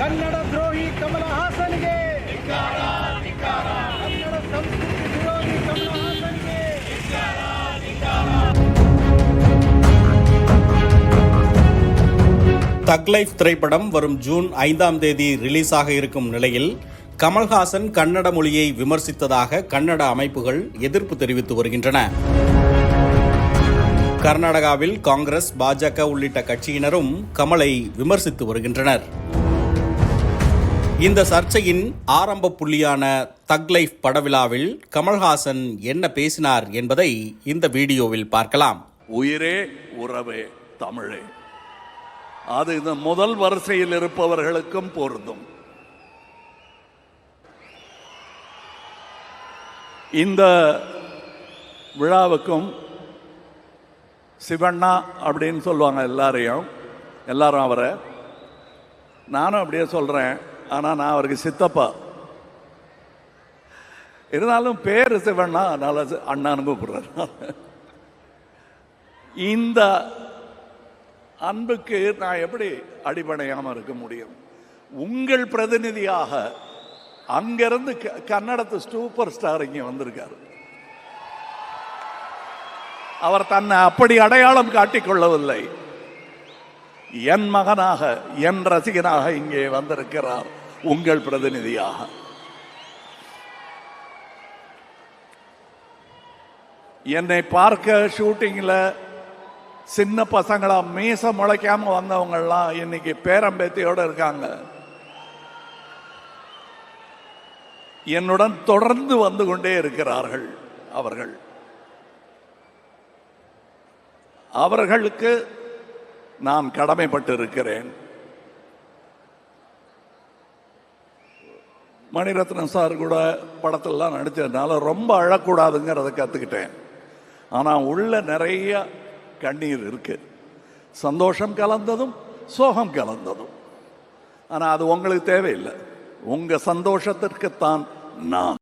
ಕನ್ನಡ ದ್ರೋಹಿ ಕಮಲ ಹಾಸನ್ಗೆ ಕನ್ನಡ ಸಂಸ್ಕೃತಿ ವಿರೋಧಿ ಕಮಲ ಹಾಸನ್ಗೆ தக் லைஃப் திரைப்படம் வரும் ஜூன் ஐந்தாம் தேதி ரிலீஸ் ஆக இருக்கும் நிலையில் கமல்ஹாசன் கன்னட மொழியை விமர்சித்ததாக கன்னட அமைப்புகள் எதிர்ப்பு தெரிவித்து வருகின்றன கர்நாடகாவில் காங்கிரஸ் பாஜக உள்ளிட்ட கட்சியினரும் கமலை விமர்சித்து வருகின்றனர் இந்த சர்ச்சையின் ஆரம்ப புள்ளியான தக் லைஃப் படவிழாவில் கமல்ஹாசன் என்ன பேசினார் என்பதை இந்த வீடியோவில் பார்க்கலாம். உயிரே உறவே தமிழே. அது இந்த முதல் வரிசையில் இருப்பவர்களுக்கும் பொருந்தும். இந்த விழாவுக்கும் சிவண்ணா அப்படின்னு சொல்லுவாங்க எல்லாரையும். எல்லாரும் அவரை. நானும் அப்படியே சொல்கிறேன் ஆனால் நான் அவருக்கு சித்தப்பா. இருந்தாலும் பேர் சிவண்ணா அதனால அண்ணான்னு கூப்பிடுறேன் இந்த அன்புக்கு நான் எப்படி அடிபடையாமல் இருக்க முடியும்? உங்கள் பிரதிநிதியாக அங்கிருந்து க- கன்னடத்து சூப்பர் ஸ்டார் இங்கே வந்திருக்காரு. அவர் தன்னை அப்படி அடையாளம் காட்டிக் கொள்ளவில்லை. என் மகனாக என் ரசிகனாக இங்கே வந்திருக்கிறார். உங்கள் பிரதிநிதியாக. என்னை பார்க்க ஷூட்டிங்கில் சின்ன பசங்களா மீச முளைக்காம வந்தவங்கள்லாம் இன்னைக்கு பேரம்பேத்தியோடு இருக்காங்க. என்னுடன் தொடர்ந்து வந்து கொண்டே இருக்கிறார்கள் அவர்கள். அவர்களுக்கு நான் கடமைப்பட்டு இருக்கிறேன் மணிரத்னம் சார் கூட படத்திலலாம் நடித்ததுனால ரொம்ப அழக்கூடாதுங்கிறத கற்றுக்கிட்டேன் ஆனால் உள்ள நிறைய கண்ணீர் இருக்கு. சந்தோஷம் கலந்ததும் சோகம் கலந்ததும். ஆனால் அது உங்களுக்கு தேவையில்லை. உங்கள் சந்தோஷத்திற்குத்தான் நான்.